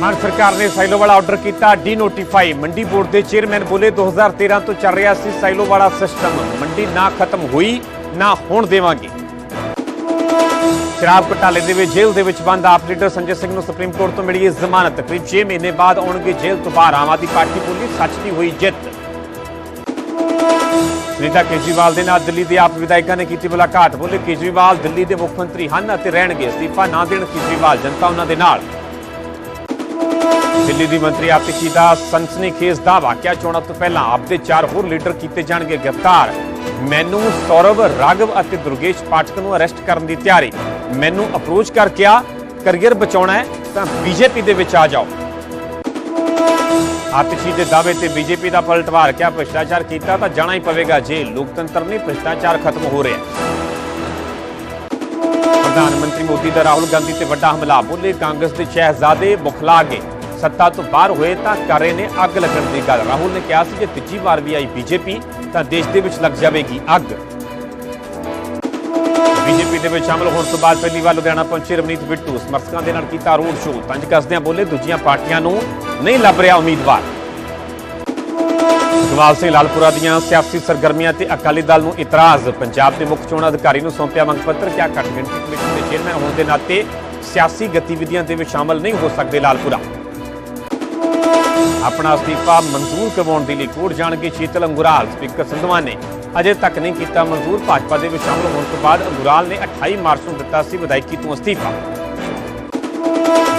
ਮਾਨ ਸਰਕਾਰ ਨੇ ਸਾਈਲੋ ਵਾਲਾ ਆਰਡਰ ਕੀਤਾ ਡੀ ਨੋਟੀਫਾਈ ਮੰਡੀ ਬੋਰਡ ਦੇ ਚੇਅਰਮੈਨ ਬੋਲੇ 2013 ਤੋਂ ਚੱਲ ਰਿਹਾ ਸੀ ਸਾਈਲੋ ਵਾਲਾ ਸਿਸਟਮ ਮੰਡੀ ਨਾ ਖਤਮ ਹੋਈ, ਨਾ ਹੋਣ ਦੇਵਾਂਗੇ। ਸ਼ਰਾਬ ਘੁਟਾਲੇ ਦੇ ਵਿੱਚ, ਜੇਲ੍ਹ ਦੇ ਵਿੱਚ ਬੰਦ। ਆਪ ਲੀਡਰ ਸੰਜੇ ਸਿੰਘ ਨੂੰ ਸੁਪਰੀਮ ਕੋਰਟ ਤੋਂ ਮਿਲੀ ਹੈ ਜ਼ਮਾਨਤ। ਕਰੀਬ 6 ਮਹੀਨੇ ਬਾਅਦ ਆਉਣਗੇ ਜੇਲ੍ਹ ਤੋਂ ਬਾਹਰ। ਆਮ ਆਦਮੀ ਪਾਰਟੀ ਬੋਲੀ, ਸੱਚ ਦੀ ਹੋਈ ਜਿੱਤ। ਸੁਨੀਤਾ ਕੇਜਰੀਵਾਲ ਦੇ ਨਾਲ ਦਿੱਲੀ ਦੇ ਆਪ ਵਿਧਾਇਕਾਂ ਨੇ ਕੀਤੀ ਮੁਲਾਕਾਤ। ਬੋਲੇ, ਕੇਜਰੀਵਾਲ ਦਿੱਲੀ ਦੇ ਮੁੱਖ ਮੰਤਰੀ ਹਨ ਅਤੇ ਰਹਿਣਗੇ। ਅਸਤੀਫਾ ਨਾ ਦੇਣ ਕੇਜਰੀਵਾਲ, ਜਨਤਾ ਉਹਨਾਂ ਦੇ ਨਾਲ। ਦਿੱਲੀ ਦੀ ਮੰਤਰੀ ਆਤਿਸ਼ੀ ਦਾ ਸਨਸਨੀਖੇਜ਼ ਦਾਅਵਾ ਕਿਹਾ, ਚੋਣਾਂ ਤੋਂ ਪਹਿਲਾਂ ਆਪ ਦੇ ਚਾਰ ਹੋਰ ਲੀਡਰ ਕੀਤੇ ਜਾਣਗੇ ਗ੍ਰਿਫਤਾਰ। ਮੈਨੂੰ ਸੌਰਵ, ਰਾਘਵ ਅਤੇ ਦੁਰਗੇਸ਼ ਪਾਠਕ ਨੂੰ ਅਰੈਸਟ ਕਰਨ ਦੀ ਤਿਆਰੀ। ਮੈਨੂੰ ਅਪਰੋਚ ਕਰ ਕਿਹਾ ਕਰੀਅਰ ਬਚਾਉਣਾ ਹੈ, ਤਾਂ ਬੀਜੇਪੀ ਦੇ ਵਿੱਚ ਆ ਜਾਓ। ਆਤਿਸ਼ੀ ਦੇ ਦਾਅਵੇ ਤੇ ਬੀਜੇਪੀ ਦਾ ਪਲਟਵਾਰ ਕਿਹਾ, ਭ੍ਰਿਸ਼ਟਾਚਾਰ ਕੀਤਾ ਤਾਂ ਜਾਣਾ ਹੀ ਪਵੇਗਾ, ਜੇ ਲੋਕਤੰਤਰ ਨਹੀਂ, ਭ੍ਰਿਸ਼ਟਾਚਾਰ ਖਤਮ ਹੋ ਰਿਹਾ ਪ੍ਰਧਾਨ ਮੰਤਰੀ ਮੋਦੀ ਦਾ ਰਾਹੁਲ ਗਾਂਧੀ ਤੇ ਵੱਡਾ ਹਮਲਾ, ਬੋਲੇ ਕਾਂਗਰਸ ਦੇ ਸ਼ਹਿਜ਼ਾਦੇ ਬੁਖਲਾ ਗਏ ਸੱਤਾ ਤੋਂ ਬਾਹਰ ਹੋਏ ਤਾਂ ਕਰ ਰਹੇ ਨੇ ਅੱਗ ਲੱਗਣ ਦੀ ਗੱਲ। ਰਾਹੁਲ ਨੇ ਕਿਹਾ ਸੀ ਜੇ ਤੀਜੀ ਵਾਰ ਵੀ ਆਈ ਬੀਜੇਪੀ, ਤਾਂ ਦੇਸ਼ ਦੇ ਵਿੱਚ ਲੱਗ ਜਾਵੇਗੀ ਅੱਗ। ਬੀਜੇਪੀ ਦੇ ਵਿੱਚ ਸ਼ਾਮਲ ਹੋਣ ਤੋਂ ਬਾਅਦ ਪਹਿਲੀ ਵਾਰ ਲੁਧਿਆਣਾ ਪਹੁੰਚੇ ਰਵਨੀਤ ਬਿੱਟੂ। ਸਮਰਥਕਾਂ ਦੇ ਨਾਲ ਕੀਤਾ ਰੋਡ ਸ਼ੋਅ। ਤੰਜ ਕੱਸਦਿਆਂ ਬੋਲੇ ਦੂਜੀਆਂ ਪਾਰਟੀਆਂ ਨੂੰ ਨਹੀਂ ਲੱਭ ਰਿਹਾ ਉਮੀਦਵਾਰ। ਗਵਾਲ ਸਿੰਘ ਲਾਲਪੁਰਾ ਦੀਆਂ ਸਿਆਸੀ ਸਰਗਰਮੀਆਂ ਤੇ ਅਕਾਲੀ ਦਲ ਨੂੰ ਇਤਰਾਜ਼। ਪੰਜਾਬ ਦੇ ਮੁੱਖ ਚੋਣ ਅਧਿਕਾਰੀ ਨੂੰ ਸੌਂਪਿਆ ਮੰਗ ਪੱਤਰ। ਕਿਹਾ ਘੱਟ ਗਿਣਤੀ ਕਮੇਟੀ ਦੇ ਚੇਅਰਮੈਨ ਹੋਣ ਦੇ ਨਾਤੇ ਸਿਆਸੀ ਗਤੀਵਿਧੀਆਂ ਦੇ ਵਿੱਚ ਸ਼ਾਮਲ ਨਹੀਂ ਹੋ ਸਕਦੇ ਲਾਲਪੁਰਾ। ਆਪਣਾ ਅਸਤੀਫਾ ਮਨਜ਼ੂਰ ਕਰਵਾਉਣ ਦੀ ਲਈ ਕੋਰਟ ਜਾਣਗੇ। ਸ਼ੀਤਲ ਅੰਗੁਰਾਲ, ਸਪੀਕਰ ਸੰਧਵਾ ਨੇ ਅਜੇ ਤੱਕ ਨਹੀਂ ਕੀਤਾ ਮਨਜ਼ੂਰ। ਭਾਜਪਾ ਦੇ ਵਿੱਚ ਸ਼ਾਮਲ ਹੋਣ ਤੋਂ ਬਾਅਦ ਅੰਗੁਰਾਲ ਨੇ 28 ਮਾਰਚ ਨੂੰ ਦਿੱਤਾ ਸੀ ਵਿਧਾਇਕੀ ਤੋਂ ਅਸਤੀਫਾ।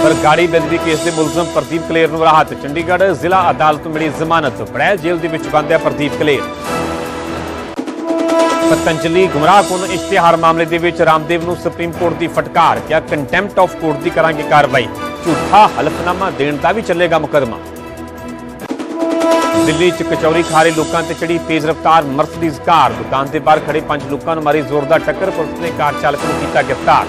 ਬਰਗਾੜੀ ਬੇਦਬੀ ਕੇਸ ਦੇ ਮੁਲਜ਼ਮ ਪ੍ਰਦੀਪ ਕਲੇਰ ਨੂੰ ਰਾਹਤ। ਚੰਡੀਗੜ੍ਹ ਜ਼ਿਲ੍ਹਾ ਅਦਾਲਤ ਤੋਂ ਮਿਲੀ ਜ਼ਮਾਨਤ। ਬੜੈਲ ਜੇਲ੍ਹ ਦੇ ਵਿੱਚ ਬੰਦ ਹੈ ਪ੍ਰਦੀਪ ਕਲੇਰ। ਪਤੰਜਲੀ ਗੁੰਮਰਾਹਕੁਨ ਇਸ਼ਤਿਹਾਰ ਮਾਮਲੇ ਦੇ ਵਿੱਚ ਰਾਮਦੇਵ ਨੂੰ ਸੁਪਰੀਮ ਕੋਰਟ ਦੀ ਫਟਕਾਰ। ਕਿਹਾ ਕੰਟੈਂਪਟ ਆਫ ਕੋਰਟ ਦੀ ਕਰਾਂਗੇ ਕਾਰਵਾਈ। ਝੂਠਾ ਹਲਫਨਾਮਾ ਦੇਣ ਦਾ ਵੀ ਚੱਲੇਗਾ ਮੁਕੱਦਮਾ। ਦਿੱਲੀ 'ਚ ਕਚੌਰੀ ਖਾ ਰਹੇ ਲੋਕਾਂ ਤੇ ਚੜੀ ਤੇਜ਼ ਰਫ਼ਤਾਰ ਮਰਸੀਡੀਜ਼ ਕਾਰ। ਦੁਕਾਨ ਦੇ ਬਾਹਰ ਖੜੇ ਪੰਜ ਲੋਕਾਂ ਨੂੰ ਮਾਰੀ ਜ਼ੋਰਦਾਰ ਟੱਕਰ। ਪੁਲਿਸ ਨੇ ਕਾਰ ਚਾਲਕ ਨੂੰ ਕੀਤਾ ਗ੍ਰਿਫਤਾਰ।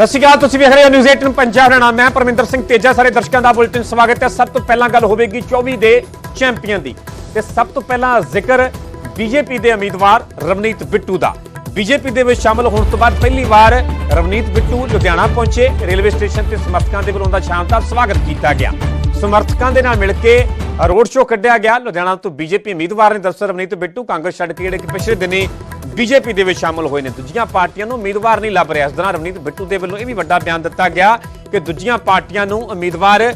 ਸਤਿ ਸ਼੍ਰੀ ਅਕਾਲ, ਤੁਸੀਂ ਵੇਖ ਰਹੇ ਹੋ ਨਿਊਜ਼ 18 ਪੰਜਾਬ ਦਾ ਮੈਂ ਪਰਮਿੰਦਰ ਸਿੰਘ ਤੇਜਾ, ਸਾਰੇ ਦਰਸ਼ਕਾਂ ਦਾ ਬੁਲੇਟਿਨ ਸਵਾਗਤ ਹੈ। ਸਭ ਤੋਂ ਪਹਿਲਾਂ ਗੱਲ ਹੋਵੇਗੀ 24 ਦੇ ਚੈਂਪੀਅਨ ਦੀ। ਤੇ ਸਭ ਤੋਂ ਪਹਿਲਾਂ ਜ਼ਿਕਰ ਬੀਜੇਪੀ ਦੇ ਉਮੀਦਵਾਰ ਰਵਨੀਤ ਬਿੱਟੂ ਦਾ। ਬੀਜੇਪੀ ਦੇ ਵਿੱਚ ਸ਼ਾਮਲ ਹੋਣ ਤੋਂ ਬਾਅਦ ਪਹਿਲੀ ਵਾਰ ਰਵਨੀਤ ਬਿੱਟੂ ਲੁਧਿਆਣਾ ਪਹੁੰਚੇ। ਰੇਲਵੇ ਸਟੇਸ਼ਨ ਤੇ ਸਮਰਥਕਾਂ ਦੇ ਵੱਲੋਂ ਦਾ ਸ਼ਾਨਦਾਰ ਸਵਾਗਤ ਕੀਤਾ ਗਿਆ। ਸਮਰਥਕਾਂ ਦੇ ਨਾਲ ਮਿਲ ਕੇ ਰੋਡ ਸ਼ੋਅ ਕੱਢਿਆ ਗਿਆ। ਲੁਧਿਆਣਾ ਤੋਂ ਬੀਜੇਪੀ ਉਮੀਦਵਾਰ ਨੇ ਦੱਸਿਆ ਰਵਨੀਤ ਬਿੱਟੂ ਕਾਂਗਰਸ ਛੱਡ ਕੇ ਜਿਹੜੇ ਕਿ ਪਿਛਲੇ ਦਿਨੀ ਬੀਜੇਪੀ ਦੇ ਵਿੱਚ ਸ਼ਾਮਲ ਹੋਏ ਨੇ। ਦੂਜੀਆਂ ਪਾਰਟੀਆਂ ਨੂੰ ਉਮੀਦਵਾਰ ਨਹੀਂ ਲੱਭ ਰਿਹਾ। ਇਸ ਦੌਰਾਨ ਰਵਨੀਤ ਬਿੱਟੂ ਦੇ ਵੱਲੋਂ ਇਹ ਵੀ ਵੱਡਾ ਬਿਆਨ ਦਿੱਤਾ ਗਿਆ ਕਿ ਦੂਜੀਆਂ ਪਾਰਟੀਆਂ ਨੂੰ ਉਮੀਦਵਾਰ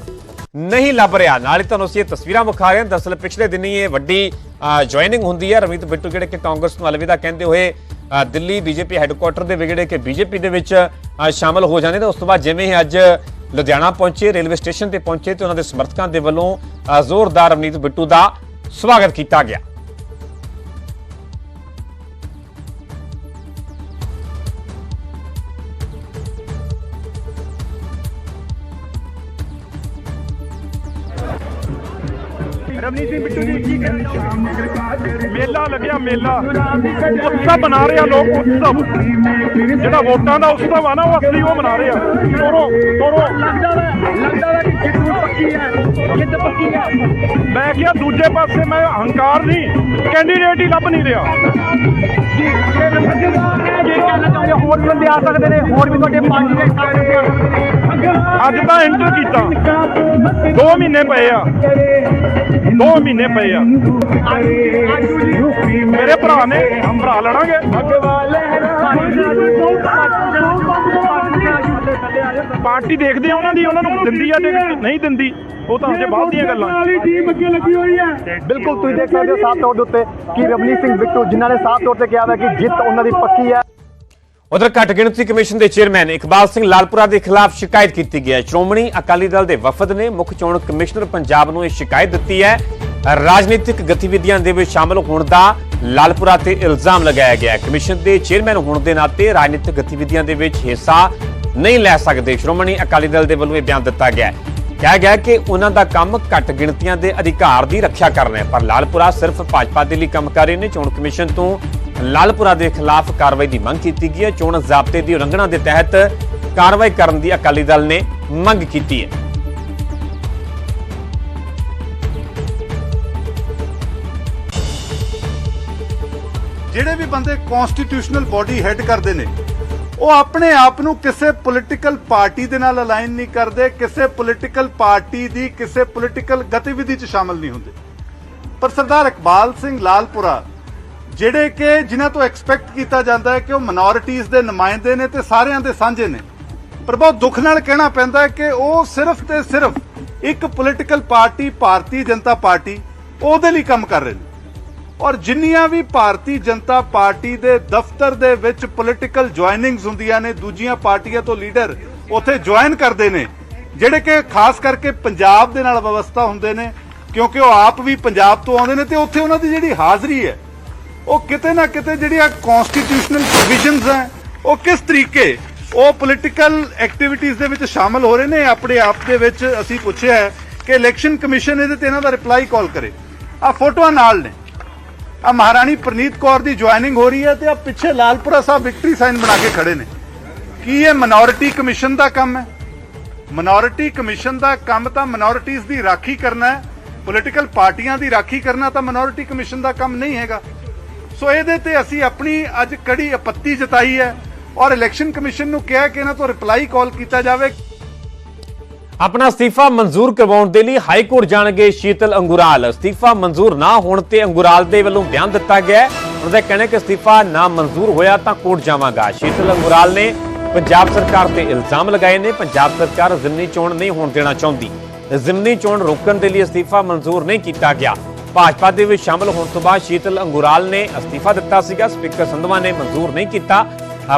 ਨਹੀਂ ਲੱਭ ਰਿਹਾ। ਨਾਲ ਹੀ ਤੁਹਾਨੂੰ ਅਸੀਂ ਇਹ ਤਸਵੀਰਾਂ ਵਿਖਾ ਰਹੇ ਹਾਂ। ਦਰਅਸਲ ਪਿਛਲੇ ਦਿਨੀ ਇਹ ਵੱਡੀ ਜੁਆਇਨਿੰਗ ਹੁੰਦੀ ਹੈ। ਰਵਨੀਤ ਬਿੱਟੂ ਜਿਹੜੇ ਕਿ ਕਾਂਗਰਸ ਨੂੰ ਅਲਵਿਦਾ ਕਹਿੰਦੇ ਹੋਏ ਅ, ਦਿੱਲੀ ਬੀਜੇਪੀ ਹੈੱਡਕੁਆਟਰ ਦੇ ਜਿਹੜੇ ਕਿ ਬੀਜੇਪੀ ਦੇ ਵਿੱਚ ਅ, ਸ਼ਾਮਲ ਹੋ ਜਾਂਦੇ ਤੇ ਉਸ ਤੋਂ ਬਾਅਦ ਜਿਵੇਂ ਹੀ ਅੱਜ ਲੁਧਿਆਣਾ ਪਹੁੰਚੇ, ਰੇਲਵੇ ਸਟੇਸ਼ਨ ਤੇ ਪਹੁੰਚੇ ਤੇ ਉਹਨਾਂ ਦੇ ਸਮਰਥਕਾਂ ਦੇ ਵੱਲੋਂ ਜ਼ੋਰਦਾਰ ਰਵਨੀਤ ਬਿੱਟੂ ਦਾ ਸਵਾਗਤ ਕੀਤਾ ਗਿਆ। ਰਵਨੀਤ ਸਿੰਘ ਬਿੱਟੂ ਜੀ ਕੀ ਚਾਹੋਗੇ? ਮੇਲਾ ਲੱਗਿਆ ਮੇਲਾ। ਉਤਸਵ ਮਨਾ ਰਹੇ ਆ ਲੋਕ ਉਤਸਵ। ਜਿਹੜਾ ਵੋਟਾਂ ਦਾ ਉਤਸਵ ਆ ਨਾ ਉਹ ਅਸਲੀ ਉਹ ਮਨਾ ਰਹੇ ਆ। ਤੋਰੋ ਤੋਰੋ। ਲੱਗਦਾ ਲੱਗਦਾ ਕਿ ਜਿੱਤ ਨੂੰ ਪੱਕੀ ਹੈ ਜਿੱਤ ਪੱਕੀ ਹੈ। ਮੈਂ ਕਿਹਾ ਦੂਜੇ ਪਾਸੇ ਮੈਂ ਹੰਕਾਰ ਨਹੀਂ ਕੈਂਡੀਡੇਟ ਹੀ ਲੱਭ ਨਹੀਂ ਰਿਹਾ। ਜੀ ਅੱਗੇ ਦਾ ਕੀ ਕਹਿਣਾ ਚਾਹੁੰਦੇ? ਹੋਰ ਬੰਦੇ ਆ ਸਕਦੇ ਨੇ ਹੋਰ ਵੀ ਤੁਹਾਡੇ ਪਾਰਟੀ ਦੇ ਅੱਜ ਤਾਂ ਇੰਟਰ ਕੀਤਾ। 2 ਮਹੀਨੇ ਪਏ ਆ। 2 ਮਹੀਨੇ ਪਏ ਆ। ਮੇਰੇ ਭਰਾ ਨੇ ਹਮ ਭਰਾ ਲੜਾਂਗੇ। ਪਾਰਟੀ ਦੇਖਦੇ ਆ ਉਹਨਾਂ ਦੀ, ਉਹਨਾਂ ਨੂੰ ਦਿੰਦੀ ਆ ਟਿਕਟ। ਨਹੀਂ ਦਿੰਦੀ, ਉਹ ਤਾਂ ਹਜੇ ਬਾਅਦ ਦੀਆਂ ਗੱਲਾਂ। ਟੀਮ ਅੱਗੇ ਲੱਗੀ ਹੋਈ ਹੈ ਬਿਲਕੁਲ ਤੁਸੀਂ ਦੇਖ ਸਕਦੇ ਹੋ ਸਾਫ਼ ਤੌਰ ਦੇ ਉੱਤੇ ਕਿ ਰਵਨੀਤ ਸਿੰਘ ਬਿੱਟੂ ਜਿਨ੍ਹਾਂ ਨੇ ਸਾਫ਼ ਤੌਰ ਤੇ ਕਿਹਾ ਹੈ ਕਿ ਜਿੱਤ ਉਹਨਾਂ ਦੀ ਪੱਕੀ ਹੈ। ਉਧਰ ਘੱਟ ਗਿਣਤੀ ਕਮਿਸ਼ਨ ਦੇ ਚੇਅਰਮੈਨ ਇਕਬਾਲ ਸਿੰਘ ਲਾਲਪੁਰਾ ਦੇ ਖਿਲਾਫ ਸ਼ਿਕਾਇਤ ਕੀਤੀ ਗਈ ਹੈ। ਸ਼੍ਰੋਮਣੀ ਅਕਾਲੀ ਦਲ ਦੇ ਵਫਦ ਨੇ ਮੁੱਖ ਚੋਣ ਕਮਿਸ਼ਨਰ ਪੰਜਾਬ ਨੂੰ ਇਹ ਸ਼ਿਕਾਇਤ ਦਿੱਤੀ ਹੈ। ਰਾਜਨੀਤਿਕ ਗਤੀਵਿਧੀਆਂ ਦੇ ਵਿੱਚ ਸ਼ਾਮਲ ਹੋਣ ਦਾ ਲਾਲਪੁਰਾ ਤੇ ਇਲਜ਼ਾਮ ਲਗਾਇਆ ਗਿਆ ਕਮਿਸ਼ਨ ਦੇ ਚੇਅਰਮੈਨ ਹੋਣ ਦੇ ਨਾਤੇ ਰਾਜਨੀਤਿਕ ਗਤੀਵਿਧੀਆਂ ਦੇ ਵਿੱਚ ਹਿੱਸਾ ਨਹੀਂ ਲੈ ਸਕਦੇ। ਸ਼੍ਰੋਮਣੀ ਅਕਾਲੀ ਦਲ ਦੇ ਵੱਲੋਂ ਇਹ ਬਿਆਨ ਦਿੱਤਾ ਗਿਆ ਹੈ। ਕਿਹਾ ਗਿਆ ਕਿ ਉਹਨਾਂ ਦਾ ਕੰਮ ਘੱਟ ਗਿਣਤੀਆਂ ਦੇ ਅਧਿਕਾਰ ਦੀ ਰੱਖਿਆ ਕਰਨਾ ਹੈ, ਪਰ ਲਾਲਪੁਰਾ ਸਿਰਫ ਭਾਜਪਾ ਦੇ ਲਈ ਕੰਮ ਕਰ ਰਹੇ ਨੇ। ਚੋਣ ਕਮਿਸ਼ਨ ਤੋਂ ਲਾਲਪੁਰਾ ਦੇ ਖਿਲਾਫ ਕਾਰਵਾਈ ਦੀ ਮੰਗ ਕੀਤੀ ਗਈ ਹੈ। ਚੋਣ ਜ਼ਾਬਤੇ ਦੀ ਉਲੰਘਣਾ ਦੇ ਤਹਿਤ ਕਾਰਵਾਈ ਕਰਨ ਦੀ ਅਕਾਲੀ ਦਲ ਨੇ ਮੰਗ ਕੀਤੀ ਹੈ। ਜਿਹੜੇ ਵੀ ਬੰਦੇ ਕਨਸਟੀਟਿਊਸ਼ਨਲ ਬਾਡੀ ਹੈਡ ਕਰਦੇ ਨੇ, ਉਹ ਆਪਣੇ ਆਪ ਨੂੰ ਕਿਸੇ ਪੋਲੀਟੀਕਲ ਪਾਰਟੀ ਦੇ ਨਾਲ ਅਲਾਈਨ ਨਹੀਂ ਕਰਦੇ, ਕਿਸੇ ਪੋਲੀਟੀਕਲ ਪਾਰਟੀ ਦੀ ਕਿਸੇ ਪੋਲੀਟੀਕਲ ਗਤੀਵਿਧੀ 'ਚ ਸ਼ਾਮਲ ਨਹੀਂ ਹੁੰਦੇ। ਪਰ ਸਰਦਾਰ ਇਕਬਾਲ ਸਿੰਘ ਲਾਲਪੁਰਾ ਜਿਹੜੇ ਕਿ ਜਿਨ੍ਹਾਂ ਤੋਂ ਐਕਸਪੈਕਟ ਕੀਤਾ ਜਾਂਦਾ ਹੈ ਕਿ ਉਹ ਮਿਨੋਰਿਟੀਜ਼ ਦੇ ਨੁਮਾਇੰਦੇ ਨੇ ਤੇ ਸਾਰਿਆਂ ਦੇ ਸਾਂਝੇ ਨੇ। ਪਰ ਬਹੁਤ ਦੁੱਖ ਨਾਲ ਕਹਿਣਾ ਪੈਂਦਾ ਹੈ ਕਿ ਉਹ ਸਿਰਫ ਤੇ ਸਿਰਫ ਇੱਕ political party Bharatiya Janata Party, ਉਹਦੇ ਲਈ ਕੰਮ ਕਰ ਰਹੇ ਨੇ। ਔਰ ਜਿੰਨੀਆਂ ਵੀ ਭਾਰਤੀ ਜਨਤਾ ਪਾਰਟੀ ਦੇ ਦਫ਼ਤਰ ਦੇ ਵਿੱਚ ਪੋਲੀਟੀਕਲ ਜੁਆਇਨਿੰਗਸ ਹੁੰਦੀਆਂ ਨੇ, ਦੂਜੀਆਂ ਪਾਰਟੀਆਂ ਤੋਂ ਲੀਡਰ ਉੱਥੇ ਜੁਆਇਨ ਕਰਦੇ ਨੇ, ਜਿਹੜੇ ਕਿ ਖਾਸ ਕਰਕੇ ਪੰਜਾਬ ਦੇ ਨਾਲ ਵਿਵਸਥਾ ਹੁੰਦੇ ਨੇ, ਕਿਉਂਕਿ ਉਹ ਆਪ ਵੀ ਪੰਜਾਬ ਤੋਂ ਆਉਂਦੇ ਨੇ ਤੇ ਉੱਥੇ ਉਹਨਾਂ ਦੀ ਜਿਹੜੀ ਹਾਜ਼ਰੀ ਹੈ ਉਹ ਕਿਤੇ ਨਾ ਕਿਤੇ ਜਿਹੜੀਆਂ ਕਨਸਟੀਟਿਊਸ਼ਨਲ ਪ੍ਰੋਵੀਜ਼ਨਸ ਹੈ ਉਹ ਕਿਸ ਤਰੀਕੇ ਉਹ ਪੋਲੀਟੀਕਲ ਐਕਟੀਵਿਟੀਜ਼ ਦੇ ਵਿੱਚ ਸ਼ਾਮਲ ਹੋ ਰਹੇ ਨੇ? ਆਪਣੇ ਆਪ ਦੇ ਵਿੱਚ ਅਸੀਂ ਪੁੱਛਿਆ ਹੈ ਕਿ ਇਲੈਕਸ਼ਨ ਕਮਿਸ਼ਨ ਇਹਦੇ ਤੇ ਇਹਨਾਂ ਦਾ ਰਿਪਲਾਈ ਕਾਲ ਕਰੇ। ਆ ਫੋਟੋਆਂ ਨਾਲ ਨੇ। ਆ ਮਹਾਰਾਣੀ ਪ੍ਰਨੀਤ ਕੌਰ ਦੀ ਜੁਆਇਨਿੰਗ ਹੋ ਰਹੀ ਹੈ ਤੇ ਆ ਪਿੱਛੇ ਲਾਲਪੁਰਾ ਸਾਹਿਬ ਵਿਕਟਰੀ ਸਾਈਨ ਬਣਾ ਕੇ ਖੜੇ ਨੇ। ਕੀ ਇਹ ਮਿਨੋਰਿਟੀ ਕਮਿਸ਼ਨ ਦਾ ਕੰਮ ਹੈ? ਮਿਨੋਰਿਟੀ ਕਮਿਸ਼ਨ ਦਾ ਕੰਮ ਤਾਂ ਮਿਨੋਰਿਟੀਜ਼ ਦੀ ਰਾਖੀ ਕਰਨਾ ਹੈ ਪੋਲੀਟੀਕਲ ਪਾਰਟੀਆਂ ਦੀ ਰਾਖੀ ਕਰਨਾ ਤਾਂ ਮਿਨੋਰਿਟੀ ਕਮਿਸ਼ਨ ਦਾ ਕੰਮ ਨਹੀਂ ਹੈਗਾ। ਸੋ ਇਹਦੇ ਤੇ ਅਸੀਂ ਆਪਣੀ ਅੱਜ ਕੜੀ ਆਪੱਤੀ ਜਤਾਈ ਹੈ ਔਰ ਇਲੈਕਸ਼ਨ ਕਮਿਸ਼ਨ ਨੂੰ ਕਿਹਾ ਕਿ ਇਹਨਾਂ ਤੋਂ ਰਿਪਲਾਈ ਕਾਲ ਕੀਤਾ ਜਾਵੇ। ਆਪਣਾ ਅਸਤੀਫਾ ਮਨਜ਼ੂਰ ਕਰਵਾਉਣ ਦੇ ਲਈ ਹਾਈ ਕੋਰਟ ਜਾਣਗੇ ਸ਼ੀਤਲ ਅੰਗੁਰਾਲ। ਅਸਤੀਫਾ ਮਨਜ਼ੂਰ ਨਾ ਹੋਣ ਤੇ ਅੰਗੁਰਾਲ ਦੇ ਵੱਲੋਂ ਬਿਆਨ ਦਿੱਤਾ ਗਿਆ ਉਹਨਾਂ ਦਾ ਕਹਿਣਾ ਕਿ ਅਸਤੀਫਾ ਨਾ ਮਨਜ਼ੂਰ ਹੋਇਆ ਤਾਂ ਕੋਰਟ ਜਾਵਾਂਗਾ। ਸ਼ੀਤਲ ਅੰਗੁਰਾਲ ਨੇ ਪੰਜਾਬ ਸਰਕਾਰ ਤੇ ਇਲਜ਼ਾਮ ਲਗਾਏ ਨੇ। ਪੰਜਾਬ ਸਰਕਾਰ ਜ਼ਿਮਨੀ ਚੋਣ ਨਹੀਂ ਹੋਣ ਦੇਣਾ ਚਾਹੁੰਦੀ। ਜ਼ਿਮਨੀ ਚੋਣ ਰੋਕਣ ਦੇ ਲਈ ਅਸਤੀਫਾ ਮਨਜ਼ੂਰ ਨਹੀਂ ਕੀਤਾ ਗਿਆ। ਭਾਜਪਾ ਦੇ ਵਿੱਚ ਸ਼ਾਮਲ ਹੋਣ ਤੋਂ ਬਾਅਦ ਸ਼ੀਤਲ ਅੰਗੁਰਾਲ ਨੇ ਅਸਤੀਫਾ ਦਿੱਤਾ ਸੀਗਾ। ਸਪੀਕਰ ਸੰਧਵਾ ਨੇ ਮਨਜ਼ੂਰ ਨਹੀਂ ਕੀਤਾ।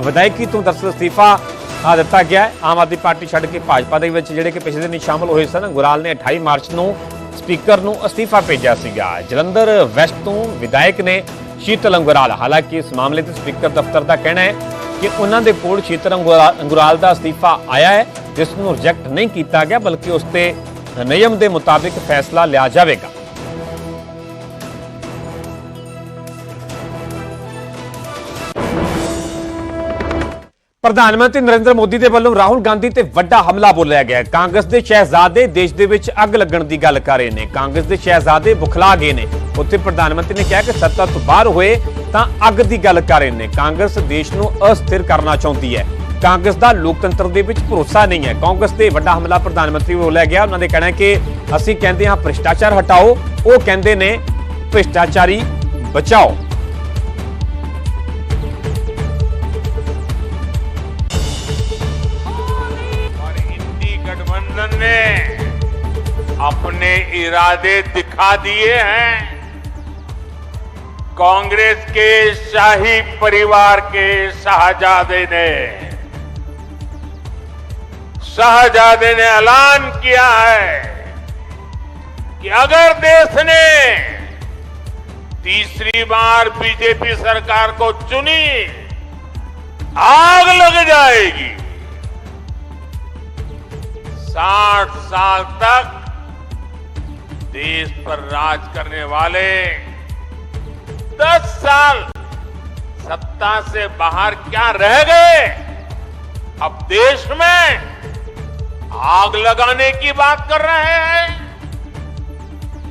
ਵਿਧਾਇਕੀ ਤੋਂ ਦਰਅਸਲ ਅਸਤੀਫਾ ਆ ਦਿੱਤਾ ਗਿਆ ਆਮ ਆਦਮੀ ਪਾਰਟੀ ਛੱਡ ਕੇ ਭਾਜਪਾ ਦੇ ਵਿੱਚ ਜਿਹੜੇ ਕਿ ਪਿਛਲੇ ਦਿਨੀ ਸ਼ਾਮਲ ਹੋਏ ਸਨ, ਅੰਗੁਰਾਲ ਨੇ 28 ਮਾਰਚ ਨੂੰ ਸਪੀਕਰ ਨੂੰ ਅਸਤੀਫਾ ਭੇਜਿਆ ਸੀਗਾ। ਜਲੰਧਰ ਵੈਸਟ ਤੋਂ ਵਿਧਾਇਕ ਨੇ ਸ਼ੀਤਲ ਅੰਗੁਰਾਲ, ਹਾਲਾਂਕਿ ਇਸ ਮਾਮਲੇ ਤੇ ਸਪੀਕਰ ਦਫ਼ਤਰ ਦਾ ਕਹਿਣਾ ਹੈ ਕਿ ਉਹਨਾਂ ਦੇ ਕੋਲ ਸ਼ੀਤਲ ਅੰਗੁਰਾ- ਅੰਗੁਰਾਲ ਦਾ ਅਸਤੀਫਾ ਆਇਆ ਹੈ, ਜਿਸ ਨੂੰ ਰਿਜੈਕਟ ਨਹੀਂ ਕੀਤਾ ਗਿਆ, ਬਲਕਿ ਉਸ ਤੇ ਨਿਯਮ ਦੇ ਮੁਤਾਬਿਕ ਫੈਸਲਾ ਲਿਆ ਜਾਵੇਗਾ। ਪ੍ਰਧਾਨ ਮੰਤਰੀ ਨਰਿੰਦਰ ਮੋਦੀ ਦੇ ਵੱਲੋਂ ਰਾਹੁਲ ਗਾਂਧੀ ਤੇ ਵੱਡਾ ਹਮਲਾ ਬੋਲਿਆ ਗਿਆ ਕਾਂਗਰਸ ਦੇ ਸ਼ਹਿਜ਼ਾਦੇ ਦੇਸ਼ ਦੇ ਵਿੱਚ ਅੱਗ ਲੱਗਣ ਦੀ ਗੱਲ ਕਰ ਰਹੇ ਨੇ। ਕਾਂਗਰਸ ਦੇ ਸ਼ਹਿਜ਼ਾਦੇ ਬੁਖਲਾ ਗਏ ਨੇ। ਉੱਥੇ ਪ੍ਰਧਾਨ ਮੰਤਰੀ ਨੇ ਕਿਹਾ ਕਿ ਸੱਤਾ ਤੋਂ ਬਾਹਰ ਹੋਏ ਤਾਂ ਅੱਗ ਦੀ ਗੱਲ ਕਰ ਰਹੇ ਨੇ। ਕਾਂਗਰਸ ਦੇਸ਼ ਨੂੰ ਅਸਥਿਰ ਕਰਨਾ ਚਾਹੁੰਦੀ ਹੈ। ਕਾਂਗਰਸ ਦਾ ਲੋਕਤੰਤਰ ਦੇ ਵਿੱਚ ਭਰੋਸਾ ਨਹੀਂ ਹੈ। ਕਾਂਗਰਸ ਤੇ ਵੱਡਾ ਹਮਲਾ ਪ੍ਰਧਾਨ ਮੰਤਰੀ ਬੋਲਿਆ ਗਿਆ। ਉਹਨਾਂ ਦੇ ਕਹਿਣਾ ਕਿ ਅਸੀਂ ਕਹਿੰਦੇ ਹਾਂ ਭ੍ਰਿਸ਼ਟਾਚਾਰ ਹਟਾਓ। ਉਹ ਕਹਿੰਦੇ ਨੇ ਭ੍ਰਿਸ਼ਟਾਚਾਰੀ ਬਚਾਓ। ने अपने इरादे दिखा दिए हैं। कांग्रेस के शाही परिवार के शाहजादे ने शाहजादे ने ऐलान किया है कि अगर देश ने तीसरी बार बीजेपी सरकार को चुनी, आग लग जाएगी। साठ साल तक देश पर राज करने वाले दस साल सत्ता से बाहर क्या रह गए? अब देश में आग लगाने की बात कर रहे हैं।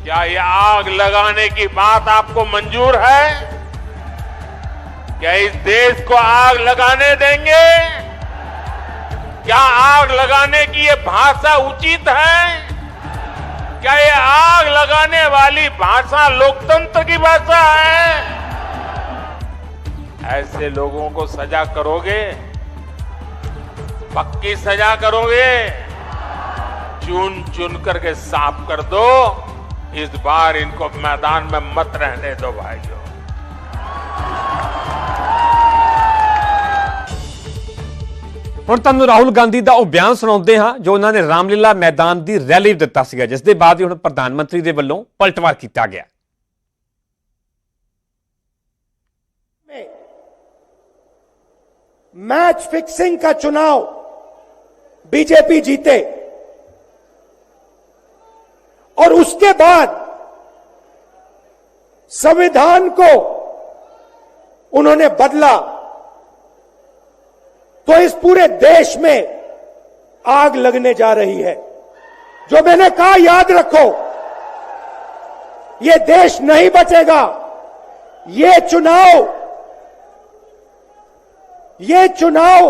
क्या ये आग लगाने की बात आपको मंजूर है? क्या इस देश को आग लगाने देंगे? क्या आग लगाने की ये भाषा उचित है? क्या ये आग लगाने वाली भाषा लोकतंत्र की भाषा है? ऐसे लोगों को सजा करोगे? पक्की सजा करोगे? चुन चुन करके साफ़ कर दो। इस बार इनको मैदान में मत रहने दो, भाइयों। ਹੁਣ ਤੁਹਾਨੂੰ ਰਾਹੁਲ ਗਾਂਧੀ ਦਾ ਉਹ ਬਿਆਨ ਸੁਣਾਉਂਦੇ ਹਾਂ ਜੋ ਉਹਨਾਂ ਨੇ ਰਾਮਲੀਲਾ ਮੈਦਾਨ ਦੀ ਰੈਲੀ ਵਿੱਚ ਦਿੱਤਾ ਸੀਗਾ ਜਿਸ ਦੇ ਬਾਅਦ ਹੀ ਹੁਣ ਪ੍ਰਧਾਨ ਮੰਤਰੀ ਦੇ ਵੱਲੋਂ ਪਲਟਵਾਰ ਕੀਤਾ ਗਿਆ मैच फिक्सिंग का चुनाव बीजेपी जीते और उसके बाद संविधान को उन्होंने बदला तो इस पूरे देश में आग लगने जा रही है। जो मैंने कहा, याद रखो, ये देश नहीं बचेगा। ये चुनाव ये चुनाव,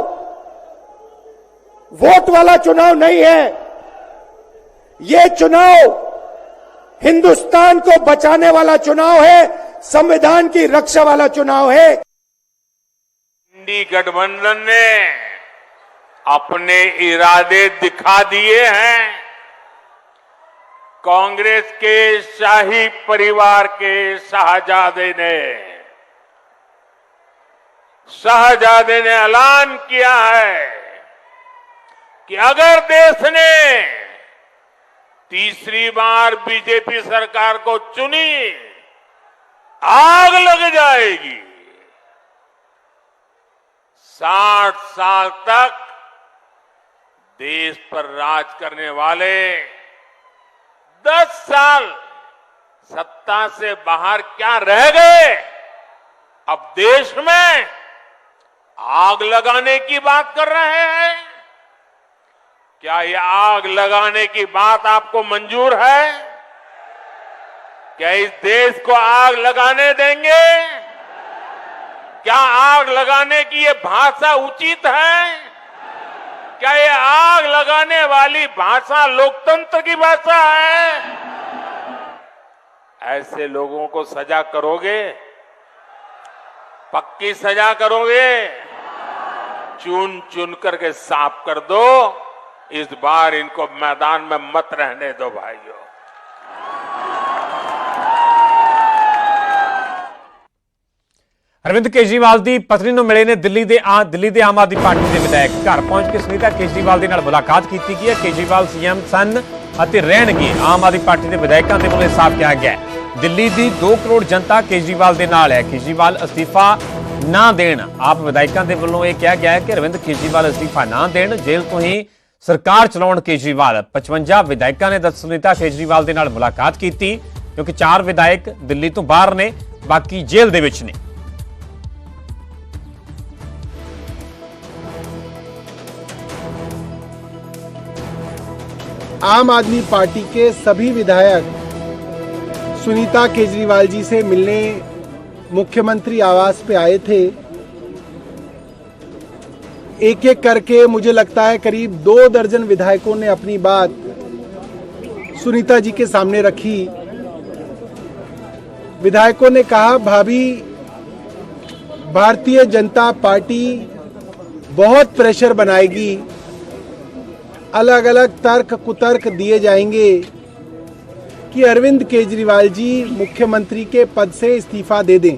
वोट वाला चुनाव नहीं है। ये चुनाव हिंदुस्तान को बचाने वाला चुनाव है, संविधान की रक्षा वाला चुनाव है। इंडी गठबंधन ने अपने इरादे दिखा दिए हैं। कांग्रेस के शाही परिवार के शाहजादे ने शाहजादे ने ऐलान किया है कि अगर देश ने तीसरी बार बीजेपी सरकार को चुनी, आग लग जाएगी। साठ साल तक देश पर राज करने वाले दस साल सत्ता से बाहर क्या रह गए? अब देश में आग लगाने की बात कर रहे हैं। क्या ये आग लगाने की बात आपको मंजूर है? क्या इस देश को आग लगाने देंगे? क्या आग लगाने की ये भाषा उचित है? क्या ये आग लगाने वाली भाषा लोकतंत्र की भाषा है? ऐसे लोगों को सजा करोगे? पक्की सजा करोगे? चुन चुन करके साफ़ कर दो। इस बार इनको मैदान में मत रहने दो भाइयों। ਅਰਵਿੰਦ ਕੇਜਰੀਵਾਲ ਦੀ ਪਤਨੀ ਨੂੰ ਮਿਲੇ ਨੇ ਦਿੱਲੀ ਦੇ ਆ ਦਿੱਲੀ ਦੇ ਆਮ ਆਦਮੀ ਪਾਰਟੀ ਦੇ ਵਿਧਾਇਕ। ਘਰ ਪਹੁੰਚ ਕੇ ਸੁਨੀਤਾ ਕੇਜਰੀਵਾਲ ਦੇ ਨਾਲ ਮੁਲਾਕਾਤ ਕੀਤੀ ਗਈ ਹੈ। ਕੇਜਰੀਵਾਲ ਸੀਐਮ ਸਨ ਅਤੇ ਰਹਿਣਗੇ ਆਮ ਆਦਮੀ ਪਾਰਟੀ ਦੇ ਵਿਧਾਇਕਾਂ ਦੇ ਵੱਲੋਂ ਸਾਫ਼ ਕਿਹਾ ਗਿਆ ਦਿੱਲੀ ਦੀ 2 ਕਰੋੜ ਜਨਤਾ ਕੇਜਰੀਵਾਲ ਦੇ ਨਾਲ ਹੈ। ਕੇਜਰੀਵਾਲ ਅਸਤੀਫਾ ਨਾ ਦੇਣ ਆਪ ਵਿਧਾਇਕਾਂ ਦੇ ਵੱਲੋਂ ਇਹ ਕਿਹਾ ਗਿਆ ਹੈ ਕਿ ਅਰਵਿੰਦ ਕੇਜਰੀਵਾਲ ਅਸਤੀਫਾ ਨਾ ਦੇਣ, ਜੇਲ੍ਹ ਤੋਂ ਹੀ ਸਰਕਾਰ ਚਲਾਉਣ ਕੇਜਰੀਵਾਲ। 55 ਵਿਧਾਇਕਾਂ ਨੇ ਦੱਸ ਸੁਨੀਤਾ ਕੇਜਰੀਵਾਲ ਦੇ ਨਾਲ ਮੁਲਾਕਾਤ ਕੀਤੀ ਕਿਉਂਕਿ ਚਾਰ ਵਿਧਾਇਕ ਦਿੱਲੀ ਤੋਂ ਬਾਹਰ ਨੇ, ਬਾਕੀ ਜੇਲ੍ਹ ਦੇ ਵਿੱਚ ਨੇ। आम आदमी पार्टी के सभी विधायक सुनीता केजरीवाल जी से मिलने मुख्यमंत्री आवास पे आए थे। एक एक करके मुझे लगता है करीब दो दर्जन विधायकों ने अपनी बात सुनीता जी के सामने रखी। विधायकों ने कहा, भाभी, भारतीय जनता पार्टी बहुत प्रेशर बनाएगी। अलग अलग तर्क कुतर्क दिए जाएँगे कि अरविंद केजरीवाल जी मुख्यमंत्री के पद से इस्तीफा दे दें।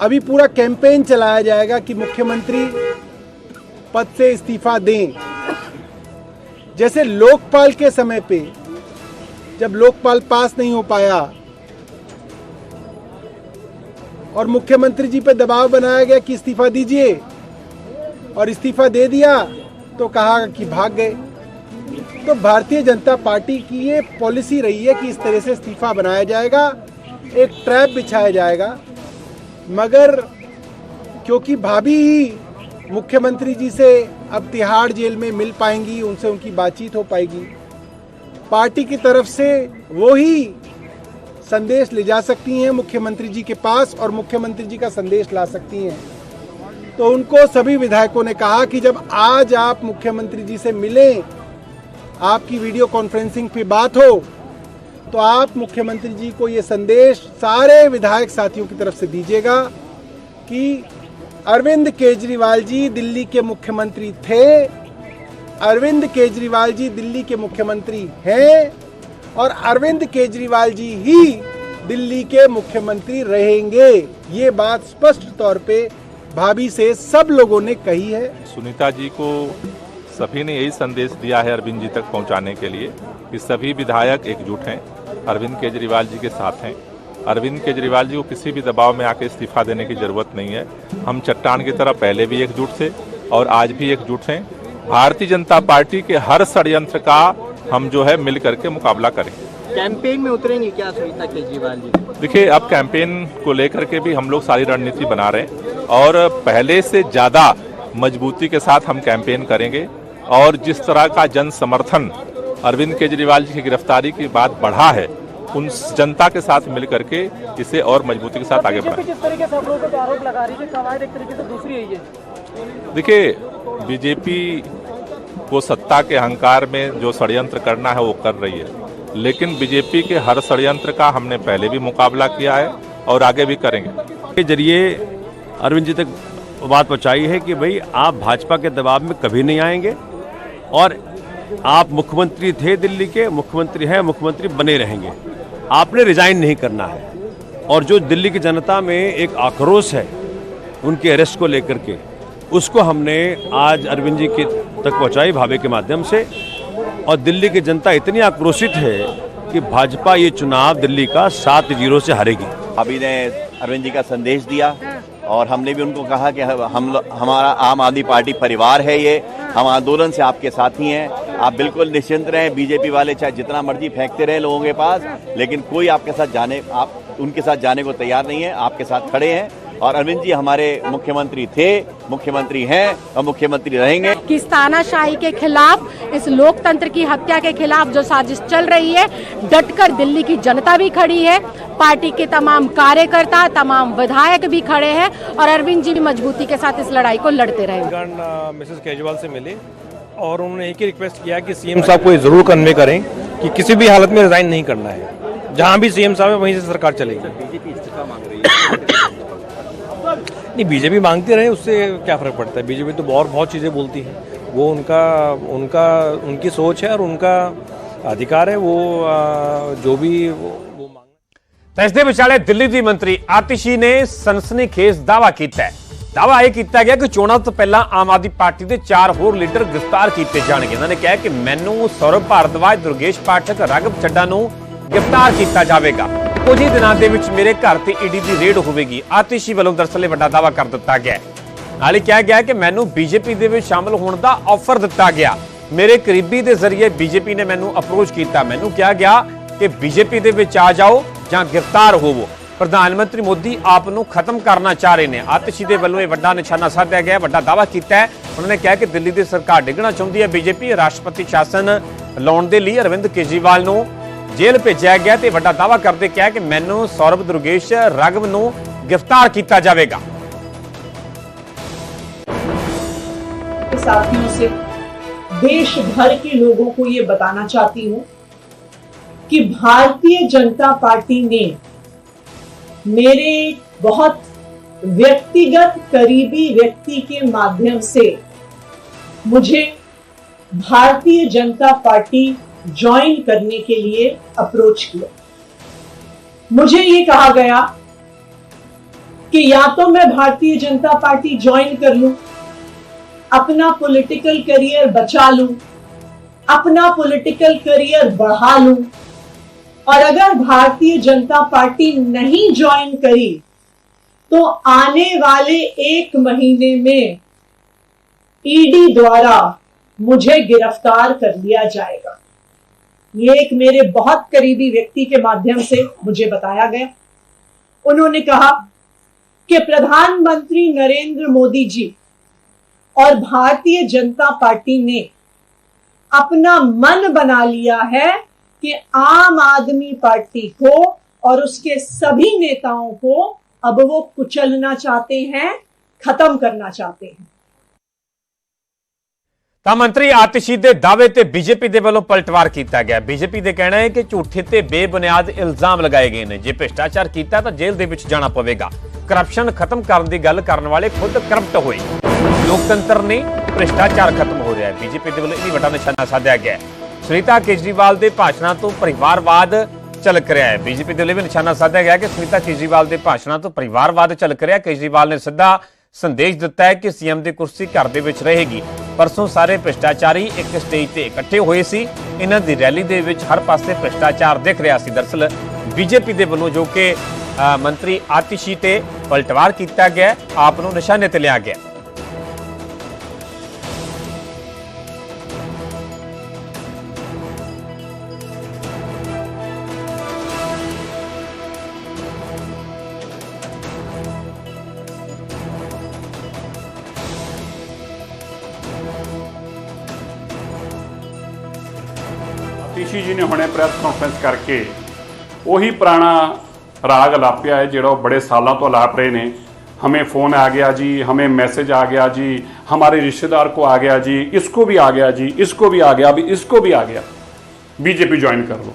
अभी पूरा कैंपेन चलाया जाएगा कि मुख्यमंत्री पद से इस्तीफा दें। जैसे लोकपाल के समय पे, जब लोकपाल पास नहीं हो पाया और मुख्यमंत्री जी पे दबाव बनाया गया कि इस्तीफा दीजिए और इस्तीफा दे दिया तो कहा कि भाग गए। तो भारतीय जनता पार्टी की ये पॉलिसी रही है कि इस तरह से इस्तीफा बनाया जाएगा, एक ट्रैप बिछाया जाएगा। मगर क्योंकि भाभी ही मुख्यमंत्री जी से अब तिहाड़ जेल में मिल पाएँगी, उनसे उनकी बातचीत हो पाएगी। पार्टी की तरफ़ से वो ही संदेश ले जा सकती हैं मुख्यमंत्री जी के पास और मुख्यमंत्री जी का संदेश ला सकती हैं। तो उनको सभी विधायकों ने कहा कि जब आज आप मुख्यमंत्री जी से मिलें, आपकी वीडियो कॉन्फ्रेंसिंग पे बात हो तो आप मुख्यमंत्री जी को ये संदेश सारे विधायक साथियों की तरफ़ से दीजिएगा कि अरविंद केजरीवाल जी दिल्ली के मुख्यमंत्री थे, अरविंद केजरीवाल जी दिल्ली के मुख्यमंत्री हैं, और अरविंद केजरीवाल जी ही दिल्ली के मुख्यमंत्री रहेंगे। ये बात स्पष्ट तौर पे भाभी से सब लोगों ने कही है। सुनीता जी को सभी ने यही संदेश दिया है अरविंद जी तक पहुँचाने के लिए कि सभी विधायक एकजुट हैं अरविंद केजरीवाल जी के साथ हैं। अरविंद केजरीवाल जी को किसी भी दबाव में आके इस्तीफा देने की ज़रूरत नहीं है। हम चट्टान की तरह पहले भी एकजुट थे और आज भी एकजुट हैं। भारतीय जनता पार्टी के हर षडयंत्र का हम जो है मिल करके मुकाबला करें। कैंपेन में उतरेंगे क्या सुनीता केजरीवाल जी? देखिए अब कैंपेन को लेकर के भी हम लोग सारी रणनीति बना रहे हैं। और पहले से ज़्यादा मजबूती के साथ हम कैंपेन करेंगे। और जिस तरह का जन समर्थन अरविंद केजरीवाल जी की गिरफ्तारी की बात बढ़ा है उन जनता के साथ मिल करके इसे और मजबूती के साथ आगे बढ़ाएँ। जिस तरीके से आप लोगों पर आरोप लगा रही है कवायद एक तरीके से दूसरी है ये। देखिए बीजेपी को सत्ता के अहंकार में जो षडयंत्र करना है वो कर रही है। लेकिन बीजेपी के हर षडयंत्र का हमने पहले भी मुकाबला किया है और आगे भी करेंगे। के ज़रिए अरविंद जी तक बात पहुंचाई है कि भाई आप भाजपा के दबाव में कभी नहीं आएँगे और आप मुख्यमंत्री थे दिल्ली के मुख्यमंत्री हैं मुख्यमंत्री बने रहेंगे। आपने रिजाइन नहीं करना है। और जो दिल्ली की जनता में एक आक्रोश है उनके अरेस्ट को लेकर के उसको हमने आज अरविंद जी के तक पहुंचाई भावे के माध्यम से। और दिल्ली की जनता इतनी आक्रोशित है कि भाजपा ये चुनाव दिल्ली का सात ज़ीरो से हारेगी। अभी ने अरविंद जी का संदेश दिया। और हमने भी उनको कहा कि हम हमारा आम आदमी पार्टी परिवार है ये। हम आंदोलन से आपके साथी हैं। आप बिल्कुल निश्चिंत रहें, बीजेपी वाले चाहे जितना मर्ज़ी फेंकते रहें लोगों के पास, लेकिन कोई आपके साथ जाने आप उनके साथ जाने को तैयार नहीं है। आपके साथ खड़े हैं। और अरविंद जी हमारे मुख्यमंत्री थे मुख्यमंत्री हैं और मुख्यमंत्री रहेंगे। कि इस तानाशाही के खिलाफ इस लोकतंत्र की हत्या के खिलाफ जो साजिश चल रही है डटकर दिल्ली की जनता भी खड़ी है पार्टी के तमाम कार्यकर्ता तमाम विधायक भी खड़े हैं और अरविंद जी भी मजबूती के साथ इस लड़ाई को लड़ते रहे। मिसेस केजरीवाल से मिले और उन्होंने एक ही रिक्वेस्ट किया कि सीएम साहब को ये ज़रूर कन्वे करें कि किसी भी हालत में रिजाइन नहीं करना है। जहाँ भी सीएम साहब है वहीं से सरकार चलेगी। नहीं बीजेपी मांगती रहे उससे क्या फर्क पड़ता है बीजेपी तो और बहुत चीज़ें बोलती है वो उनका उनका उनकी सोच है और उनका अधिकार है वो आ, जो भी वो, वो ਤਾਂ ਇਸ ਦੇ ਵਿਚਾਲੇ ਦਿੱਲੀ ਦੀ ਮੰਤਰੀ ਆਤਿਸ਼ੀ ਨੇ ਸਨਸਨੀਖੇਜ਼ ਦਾਵਾ ਕੀਤਾ ਹੈ ਦਾਵਾ ਇਹ ਕੀਤਾ ਗਿਆ ਕਿ ਚੋਣਾਂ ਤੋਂ ਪਹਿਲਾਂ ਆਮ ਆਦਮੀ ਪਾਰਟੀ ਦੇ ਚਾਰ ਹੋਰ ਲੀਡਰ ਗ੍ਰਿਫਤਾਰ ਕੀਤੇ ਜਾਣਗੇ ਇਹਨਾਂ ਨੇ ਕਿਹਾ ਕਿ ਮੈਨੂੰ ਸੌਰਵ ਭਾਰਦਵਾਜ ਦੁਰਗੇਸ਼ ਪਾਠਕ ਰਾਘਵ ਚੱਡਾ ਨੂੰ ਗ੍ਰਿਫਤਾਰ ਕੀਤਾ ਜਾਵੇਗਾ ਕੁਝ ਹੀ ਦਿਨਾਂ ਦੇ ਵਿੱਚ ਮੇਰੇ ਘਰ ਤੇ ਈਡੀ ਦੀ ਰੇਡ ਹੋਵੇਗੀ। ਆਤਿਸ਼ੀ ਵੱਲੋਂ ਦਰਅਸਲ ਇਹ ਵੱਡਾ ਦਾਵਾ ਕਰ ਦਿੱਤਾ ਗਿਆ ਹੈ। ਕਿਹਾ ਗਿਆ ਕਿ ਮੈਨੂੰ ਬੀਜੇਪੀ ਦੇ ਵਿੱਚ ਸ਼ਾਮਲ ਹੋਣ ਦਾ ਆਫਰ ਦਿੱਤਾ ਗਿਆ। ਮੇਰੇ ਕਰੀਬੀ ਦੇ ਜ਼ਰੀਏ ਬੀਜੇਪੀ ਨੇ ਮੈਨੂੰ ਅਪਰੋਚ ਕੀਤਾ। ਮੈਨੂੰ ਕਿਹਾ ਗਿਆ ਕਿ ਬੀਜੇਪੀ ਦੇ ਵਿੱਚ ਆ ਜਾਓ ਜਾਂ ਗ੍ਰਿਫਤਾਰ ਹੋਵੋ। ਪ੍ਰਧਾਨ ਮੰਤਰੀ ਮੋਦੀ ਆਪ ਨੂੰ ਖਤਮ ਕਰਨਾ ਚਾਹ ਰਹੇ ਨੇ। ਆਤਿਸ਼ੀ ਦੇ ਵੱਲੋਂ ਇਹ ਵੱਡਾ ਨਿਸ਼ਾਨਾ ਸਾਧਿਆ ਗਿਆ, ਵੱਡਾ ਦਾਵਾ ਕੀਤਾ ਹੈ। ਉਹਨਾਂ ਨੇ ਕਿਹਾ ਕਿ ਦਿੱਲੀ ਦੀ ਸਰਕਾਰ ਡਿੱਗਣਾ ਚਾਹੁੰਦੀ ਹੈ। ਬੀਜੇਪੀ ਰਾਸ਼ਟਰਪਤੀ ਸ਼ਾਸਨ ਲਾਉਣ ਦੇ ਲਈ ਅਰਵਿੰਦ ਕੇਜਰੀਵਾਲ ਨੂੰ ਜੇਲ੍ਹ ਭੇਜਿਆ ਗਿਆ ਤੇ ਵੱਡਾ ਦਾਵਾ ਕਰਦੇ ਕਿਹਾ ਕਿ ਮੈਨੂੰ ਸੌਰਵ ਦੁਰਗੇਸ਼ ਰਾਘਵ ਨੂੰ ਗ੍ਰਿਫਤਾਰ ਕੀਤਾ ਜਾਵੇਗਾ साथियों से देश भर के लोगों को ये बताना चाहती हूं कि भारतीय जनता पार्टी ने मेरे बहुत व्यक्तिगत करीबी व्यक्ति के माध्यम से मुझे भारतीय जनता पार्टी ज्वाइन करने के लिए अप्रोच किया। मुझे ये कहा गया कि या तो मैं भारतीय जनता पार्टी ज्वाइन कर लूँ, अपना पॉलिटिकल करियर बचा लूँ, अपना पॉलिटिकल करियर बढ़ा लूँ, और अगर भारतीय जनता पार्टी नहीं ज्वाइन करी तो आने वाले एक महीने में ईडी द्वारा मुझे गिरफ़्तार कर लिया जाएगा। ये एक मेरे बहुत करीबी व्यक्ति के माध्यम से मुझे बताया गया। उन्होंने कहा कि प्रधानमंत्री नरेंद्र मोदी जी और भारतीय जनता पार्टी ने अपना मन बना लिया है कि आम आदमी पार्टी को और उसके सभी नेताओं को अब वो कुचलना चाहते हैं, खत्म करना चाहते हैं। ਤਾਂ ਮੰਤਰੀ ਆਤਿਸ਼ੀ ਦੇ ਦਾਅਵੇ ਤੇ ਬੀਜੇਪੀ ਦੇ ਵੱਲੋਂ ਪਲਟਵਾਰ ਕੀਤਾ ਗਿਆ। ਬੀਜੇਪੀ ਦੇ ਕਹਿਣਾ ਹੈ ਕਿ ਝੂਠੇ ਤੇ ਬੇਬੁਨਿਆਦ ਇਲਜ਼ਾਮ ਲਗਾਏ ਗਏ ਨੇ। ਜੇ ਭ੍ਰਿਸ਼ਟਾਚਾਰ ਕੀਤਾ ਤਾਂ ਜੇਲ੍ਹ ਦੇ ਵਿੱਚ ਜਾਣਾ ਪਵੇਗਾ। ਕਰਪਸ਼ਨ ਖਤਮ ਕਰਨ ਦੀ ਗੱਲ ਕਰਨ ਵਾਲੇ ਖੁਦ ਕਰਪਟ ਹੋਏ। ਲੋਕਤੰਤਰ ਨੇ ਭ੍ਰਿਸ਼ਟਾਚਾਰ ਖਤਮ ਹੋ ਰਿਹਾ ਹੈ। ਬੀਜੇਪੀ ਦੇ ਵੱਲੋਂ ਇਹ ਵੱਡਾ ਨਿਸ਼ਾਨਾ ਸਾਧਿਆ ਗਿਆ ਹੈ। ਸੁਨੀਤਾ ਕੇਜਰੀਵਾਲ ਦੇ ਭਾਸ਼ਣਾਂ ਤੋਂ ਪਰਿਵਾਰਵਾਦ ਝਲਕ ਰਿਹਾ ਹੈ। ਬੀਜੇਪੀ ਦੇ ਵੱਲੋਂ ਵੀ ਨਿਸ਼ਾਨਾ ਸਾਧਿਆ ਗਿਆ ਕਿ ਸੁਨੀਤਾ ਕੇਜਰੀਵਾਲ ਦੇ ਭਾਸ਼ਣਾਂ ਤੋਂ ਪਰਿਵਾਰਵਾਦ ਝਲਕ ਰਿਹਾ ਕੇਜਰੀਵਾਲ ਨੇ ਸਿੱਧਾ ਸੰਦੇਸ਼ ਦਿੱਤਾ ਹੈ ਕਿ ਸੀਐਮ ਦੀ ਕੁਰਸੀ ਘਰ ਦੇ ਵਿੱਚ ਰਹੇਗੀ। ਪਰਸੋਂ ਸਾਰੇ ਭ੍ਰਿਸ਼ਟਾਚਾਰੀ ਇੱਕ ਸਟੇਜ ਤੇ ਇਕੱਠੇ ਹੋਏ ਸੀ। ਇਹਨਾਂ ਦੀ ਰੈਲੀ ਦੇ ਵਿੱਚ ਹਰ ਪਾਸੇ ਭ੍ਰਿਸ਼ਟਾਚਾਰ ਦਿਖ ਰਿਹਾ ਸੀ। ਦਰਸਲ ਬੀਜੇਪੀ ਦੇ ਵੱਲੋਂ ਜੋ ਕਿ ਮੰਤਰੀ ਆਤਿਸ਼ੀ ਤੇ ਪਲਟਵਾਰ ਕੀਤਾ ਗਿਆ, ਆਪ ਨੂੰ ਨਿਸ਼ਾਨੇ ਤੇ ਲਿਆ ਗਿਆ। ਜੀ ਨੇ ਹੁਣੇ ਪ੍ਰੈਸ ਕਾਨਫਰੰਸ ਕਰਕੇ ਉਹੀ ਪੁਰਾਣਾ ਰਾਗ ਲਾਪਿਆ ਹੈ ਜਿਹੜਾ ਉਹ ਬੜੇ ਸਾਲਾਂ ਤੋਂ ਲਾਪ ਰਹੇ ਨੇ हमें फ़ोन आ गया जी हमें मैसेज आ गया जी हमारे रिश्तेदार को आ गया जी इसको भी आ गया जी इसको भी आ गया अभी इसको भी आ गया ਬੀਜੇਪੀ ਜੁਆਇਨ ਕਰ ਲਓ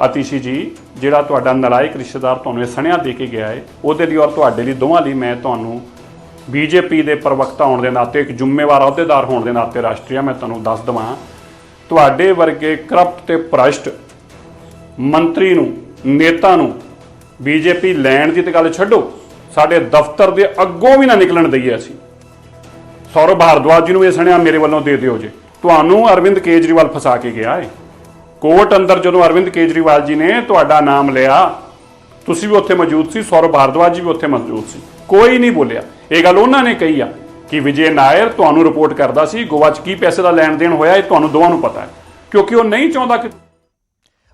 ਆਤੀਸ਼ੀ ਜੀ ਜਿਹੜਾ ਤੁਹਾਡਾ ਨਲਾਇਕ ਰਿਸ਼ਤੇਦਾਰ ਤੁਹਾਨੂੰ ਇਹ ਸਣਿਆ ਦੇ ਕੇ ਗਿਆ ਹੈ ਉਹਦੇ ਲਈ ਔਰ ਤੁਹਾਡੇ ਲਈ ਦੋਵਾਂ ਲਈ ਮੈਂ ਤੁਹਾਨੂੰ ਬੀਜੇਪੀ ਦੇ ਪ੍ਰਵਕਤਾ ਹੋਣ ਦੇ ਨਾਤੇ ਇੱਕ ਜ਼ਿੰਮੇਵਾਰ ਅਹੁਦੇਦਾਰ ਹੋਣ ਦੇ ਨਾਤੇ ਰਾਸ਼ਟਰੀਆ ਮੈਂ ਤੁਹਾਨੂੰ ਦੱਸ ਦਵਾਂ ਤੁਹਾਡੇ ਵਰਗੇ ਕਰਪਟ ਤੇ ਭ੍ਰਸ਼ਟ ਮੰਤਰੀ ਨੂੰ, ਨੇਤਾ ਨੂੰ, ਬੀਜੇਪੀ ਲੈਣ ਦੀ ਤੇ ਗੱਲ ਛੱਡੋ, ਸਾਡੇ ਦਫ਼ਤਰ ਦੇ ਅੱਗੋਂ ਵੀ ਨਾ ਨਿਕਲਣ ਦਈਏ ਅਸੀਂ। ਸੌਰਵ ਭਾਰਦਵਾਜ ਜੀ ਨੂੰ ਇਹ ਸੁਣਿਆ ਮੇਰੇ ਵੱਲੋਂ ਦੇ ਦਿਓ ਜੇ। ਤੁਹਾਨੂੰ ਅਰਵਿੰਦ ਕੇਜਰੀਵਾਲ ਫਸਾ ਕੇ ਗਿਆ ਏ। ਕੋਰਟ ਅੰਦਰ ਜਦੋਂ ਅਰਵਿੰਦ ਕੇਜਰੀਵਾਲ ਜੀ ਨੇ ਤੁਹਾਡਾ ਨਾਮ ਲਿਆ, ਤੁਸੀਂ ਵੀ ਉੱਥੇ ਮੌਜੂਦ ਸੀ, ਸੌਰਵ ਭਾਰਦਵਾਜ ਜੀ ਵੀ ਉੱਥੇ ਮੌਜੂਦ ਸੀ। ਕੋਈ ਨਹੀਂ ਬੋਲਿਆ। ਇਹ ਗੱਲ ਉਹਨਾਂ ਨੇ ਕਹੀ ਆ। ਕਿ ਵਿਜੇ ਨਾਇਰ ਤੁਹਾਨੂੰ ਰਿਪੋਰਟ ਕਰਦਾ ਸੀ, ਗੋਆ 'ਚ ਕੀ ਪੈਸੇ ਦਾ ਲੈਣ ਦੇਣ ਹੋਇਆ, ਇਹ ਤੁਹਾਨੂੰ ਦੋਵਾਂ ਨੂੰ ਪਤਾ ਹੈ, ਕਿਉਂਕਿ ਉਹ ਨਹੀਂ ਚਾਹੁੰਦਾ ਕਿ